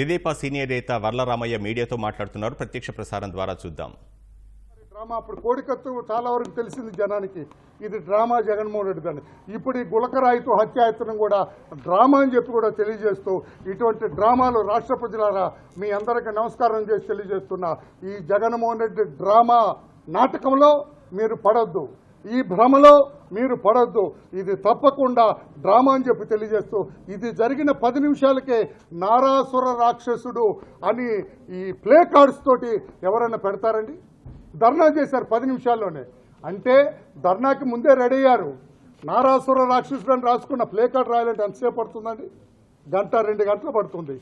తెదేపా senior నేత వర్లరామయ్య మీడియాతో మాట్లాడుతున్నారు. ప్రత్యక్ష ప్రసారం ద్వారా చూద్దాం. డ్రామా అప్పుడు కోడికత్తు చాలా వరకు తెలిసింది జనానికి. ఇది డ్రామా జగన్మోహన్ రెడ్డి గారిని ఇప్పుడు ఈ గులకరాయితో హత్యాయత్నం కూడా డ్రామా అని చెప్పి కూడా తెలియజేస్తూ ఇటువంటి డ్రామాలు రాష్ట్ర ప్రజలారా మీ అందరికీ నమస్కారం చేసి తెలియజేస్తున్నా. ఈ జగన్మోహన్ రెడ్డి డ్రామా నాటకంలో మీరు పడొద్దు. ఈ భ్రమలో మీరు పడొద్దు. ఇది తప్పకుండా డ్రామా అని చెప్పి తెలియజేస్తూ ఇది జరిగిన పది నిమిషాలకే నారాసుర రాక్షసుడు అని ఈ ప్లే కార్డ్స్ తోటి ఎవరైనా పెడతారండి? ధర్నా చేశారు పది నిమిషాల్లోనే. అంటే ధర్నాకి ముందే రెడీ అయ్యారు. నారాసుర రాక్షసుడు అని రాసుకున్న ప్లే కార్డ్ రాయాలంటే ఎంతసేపు పడుతుందండి? గంట రెండు గంటలు పడుతుంది.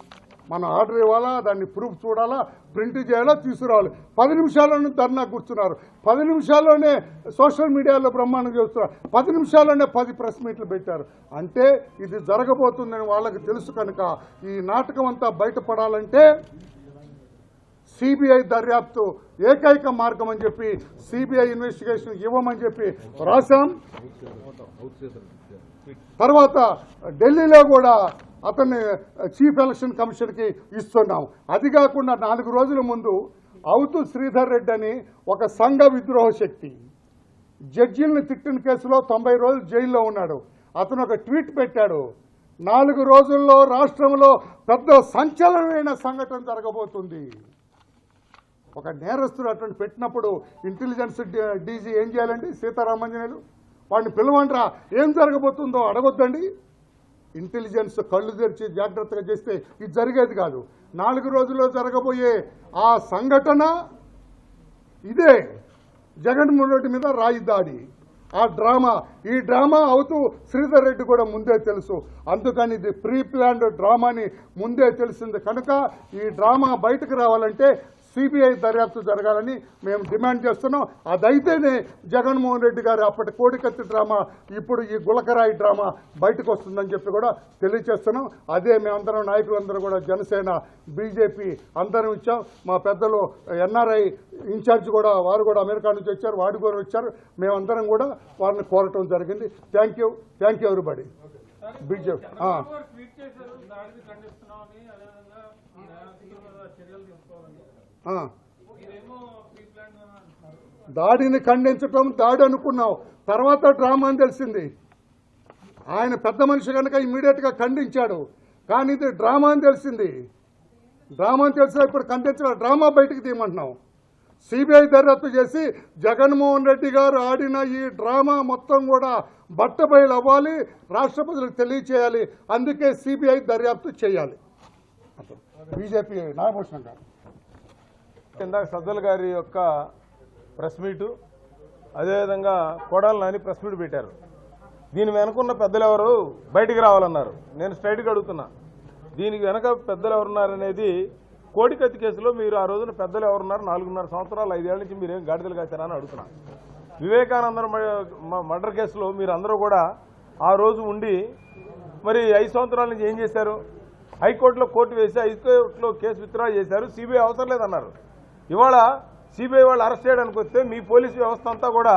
మనం ఆర్డర్ ఇవ్వాలా దాన్ని ప్రూఫ్ చూడాలా ప్రింట్ చేయాలా తీసుకురావాలి. పది నిమిషాల్లోనే ధర్నా కూర్చున్నారు. పది నిమిషాల్లోనే సోషల్ మీడియాలో బ్రహ్మాండం చేస్తున్నారు. పది నిమిషాల్లోనే పది ప్రెస్ మీట్లు పెట్టారు. అంటే ఇది జరగబోతుందని వాళ్ళకి తెలుసు కనుక ఈ నాటకం అంతా బయటపడాలంటే సిబిఐ దర్యాప్తు ఏకైక మార్గం అని చెప్పి సిబిఐ ఇన్వెస్టిగేషన్ ఇవ్వమని చెప్పి రాశాం. తర్వాత ఢిల్లీలో కూడా అతన్ని చీఫ్ ఎలక్షన్ కమిషన్కి ఇస్తున్నాం అది కాకుండా నాలుగు రోజుల ముందు అవుతు శ్రీధర్ రెడ్డి అని ఒక సంఘ విద్రోహ శక్తి జడ్జీలను తిట్టిన కేసులో తొంభై రోజులు జైల్లో ఉన్నాడు. అతను ఒక ట్వీట్ పెట్టాడు. నాలుగు రోజుల్లో రాష్ట్రంలో పెద్ద సంచలనమైన సంఘటన జరగబోతుంది. ఒక నేరస్తుడు అటువంటి పెట్టినప్పుడు ఇంటెలిజెన్స్ డీజీ ఏం చేయాలండి? సీతారామంజనేయులు వాడిని పిలవండ్రా. ఏం జరగబోతుందో అడగొద్దండి. ఇంటెలిజెన్స్ కళ్ళు తెరిచి జాగ్రత్తగా చేస్తే ఇది జరిగేది కాదు. నాలుగు రోజుల్లో జరగబోయే ఆ సంఘటన ఇదే. జగన్మోహన్ రెడ్డి మీద రాయి దాడి. ఆ డ్రామా ఈ డ్రామా అవుతూ శ్రీధర్ రెడ్డి కూడా ముందే తెలుసు. అందుకని ఇది ప్రీ ప్లాన్డ్ డ్రామాని ముందే తెలిసింది. కనుక ఈ డ్రామా బయటకు రావాలంటే సిబిఐ దర్యాప్తు జరగాలని మేము డిమాండ్ చేస్తున్నాం. అదైతేనే జగన్మోహన్ రెడ్డి గారు అప్పటి కోడికత్తి డ్రామా ఇప్పుడు ఈ గులకరాయి డ్రామా బయటకు వస్తుందని చెప్పి కూడా తెలియజేస్తున్నాం అదే మేమందరం నాయకులందరూ కూడా జనసేన బీజేపీ అందరం ఇచ్చాం. మా పెద్దలు ఎన్ఆర్ఐ ఇన్ఛార్జ్ కూడా వారు కూడా అమెరికా నుంచి వచ్చారు వాడు కూడా వచ్చారు. మేమందరం కూడా వారిని కోరటం జరిగింది. థ్యాంక్ యూ థ్యాంక్ యూ ఎవరిబడి బీజేపీ చర్యలు తీసుకోవాలని. దాడిని ఖండించటం దాడి అనుకున్నాం తర్వాత డ్రామా అని తెలిసింది. ఆయన పెద్ద మనిషి కనుక ఇమీడియట్గా ఖండించాడు. కానీ ఇది డ్రామా అని తెలిసింది. డ్రామా అని తెలిసిన ఇప్పుడు ఖండించిన డ్రామా బయటికి తీయమంటున్నాం సిబిఐ దర్యాప్తు చేసి జగన్మోహన్ రెడ్డి గారు ఆడిన ఈ డ్రామా మొత్తం కూడా బట్టబయలు అవ్వాలి రాష్ట్ర ప్రజలకు తెలియచేయాలి. అందుకే సిబిఐ దర్యాప్తు చేయాలి. బీజేపీ నాగభూషణం గారు. ఇందాక సజ్జల గారి యొక్క ప్రెస్ మీటు అదేవిధంగా కొడాలని నాని ప్రెస్ మీట్ పెట్టారు. దీని వెనుకున్న పెద్దలు ఎవరు? బయటికి రావాలన్నారు. నేను స్ట్రైట్గా అడుగుతున్నా. దీనికి వెనక పెద్దలు ఎవరున్నారనేది కోడికత్తి కేసులో మీరు ఆ రోజున పెద్దలు ఎవరున్నారు నాలుగున్నర సంవత్సరాలు ఐదేళ్ళ నుంచి మీరేం గాడిదలు కాశారా అని అడుగుతున్నా వివేకానంద మర్డర్ కేసులో మీరు అందరూ కూడా ఆ రోజు ఉండి మరి ఐదు సంవత్సరాల నుంచి ఏం చేశారు? హైకోర్టులో కోర్టు వేసి హైకోర్టులో కేసు విత్డ్రా చేశారు సిబిఐ అవసరం లేదన్నారు. ఇవాళ సిబిఐ వాళ్ళు అరెస్ట్ చేయడానికి వస్తే మీ పోలీసు వ్యవస్థ అంతా కూడా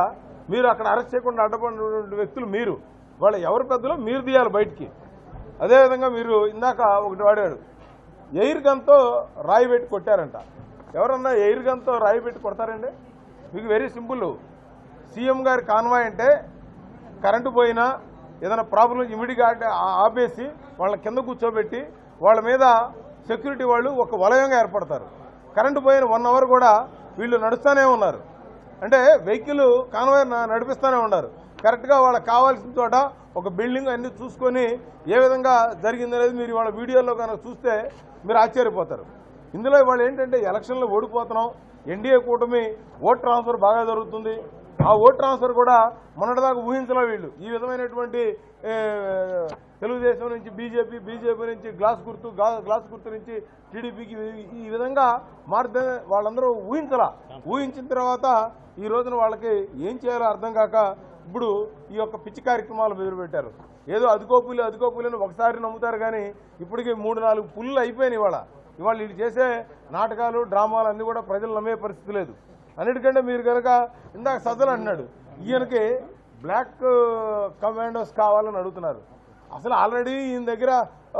మీరు అక్కడ అరెస్ట్ చేయకుండా అడ్డపడినటువంటి వ్యక్తులు మీరు. వాళ్ళు ఎవరి పెద్దలో? మీరు తీయాలి బయటికి. అదేవిధంగా మీరు ఇందాక ఒకటి వాడాడు ఎయిర్ గన్తో రాయి పెట్టి కొట్టారంట. ఎవరన్నా ఎయిర్ గన్తో రాయి పెట్టి కొడతారండి? మీకు వెరీ సింపుల్. సీఎం గారి కాన్వాయ్ అంటే కరెంటు పోయినా ఏదైనా ప్రాబ్లం ఇమిడిగా ఆపేసి వాళ్ళ కింద కూర్చోబెట్టి వాళ్ళ మీద సెక్యూరిటీ వాళ్ళు ఒక వలయంగా ఏర్పడతారు. కరెంటు పోయిన వన్ అవర్ కూడా వీళ్ళు నడుస్తూనే ఉన్నారు. అంటే వెహికల్ కాన్వాయ్ నడిపిస్తూనే ఉన్నారు. కరెక్ట్గా వాళ్ళకి కావాల్సిన చోట ఒక బిల్డింగ్ అన్ని చూసుకొని ఏ విధంగా జరిగిందనేది మీరు వాళ్ళ వీడియోలో కనుక చూస్తే మీరు ఆశ్చర్యపోతారు. ఇందులో వాళ్ళు ఏంటంటే ఎలక్షన్లో ఓడిపోతున్నాం. ఎన్డీఏ కూటమి ఓట్ ట్రాన్స్ఫర్ బాగా జరుగుతుంది. ఆ ఓట్ ట్రాన్స్ఫర్ కూడా మొన్నటిదాకా ఊహించలే వీళ్ళు. ఈ విధమైనటువంటి తెలుగుదేశం నుంచి బీజేపీ బీజేపీ నుంచి గ్లాస్ గుర్తు గ్లాస్ గుర్తు నుంచి టీడీపీకి ఈ విధంగా మారుతే వాళ్ళందరూ ఊహించలా. ఊహించిన తర్వాత ఈ రోజున వాళ్ళకి ఏం చేయాలో అర్థం కాక ఇప్పుడు ఈ యొక్క పిచ్చి కార్యక్రమాలు మొదలుపెట్టారు. ఏదో అదుకో పులి అదుకో ఒకసారి నమ్ముతారు కానీ ఇప్పటికి మూడు నాలుగు పుల్లు అయిపోయినాయి ఇవాళ. ఇవాళ వీళ్ళు చేసే నాటకాలు డ్రామాలు అన్నీ కూడా ప్రజలు నమ్మే పరిస్థితి లేదు. అన్నిటికంటే మీరు కనుక ఇందాక సజ్జలు అన్నాడు ఈయనకి బ్లాక్ కమాండోస్ uh, కావాలని అడుగుతున్నారు. అసలు ఆల్రెడీ ఈయన దగ్గర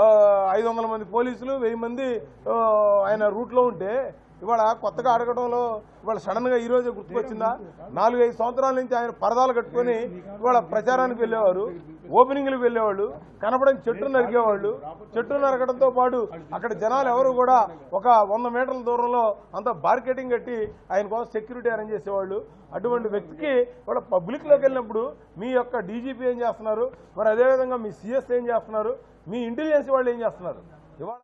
uh, ఐదు వందల మంది పోలీసులు వెయ్యి మంది uh, ఆయన రూట్లో ఉంటే ఇవాళ కొత్తగా అడగడంలో ఇవాళ సడన్గా ఈ గుర్తుకొచ్చిందా? నాలుగైదు సంవత్సరాల నుంచి ఆయన పరదాలు కట్టుకొని ఇవాళ ప్రచారానికి వెళ్ళేవారు ఓపెనింగ్లకు వెళ్ళేవాళ్ళు కనపడని చెట్టు నరికేవాళ్ళు చెట్టు నరకడంతో పాటు అక్కడ జనాలు ఎవరు కూడా ఒక వంద మీటర్ల దూరంలో అంత బార్కెటింగ్ కట్టి ఆయన కోసం సెక్యూరిటీ అరేంజ్ చేసేవాళ్ళు. అటువంటి వ్యక్తికి ఇవాళ పబ్లిక్లోకి వెళ్ళినప్పుడు మీ యొక్క డీజీపీ ఏం చేస్తున్నారు? మరి అదేవిధంగా మీ సిఎస్ ఏం చేస్తున్నారు? మీ ఇంటెలిజెన్స్ వాళ్ళు ఏం చేస్తున్నారు? ఇవాళ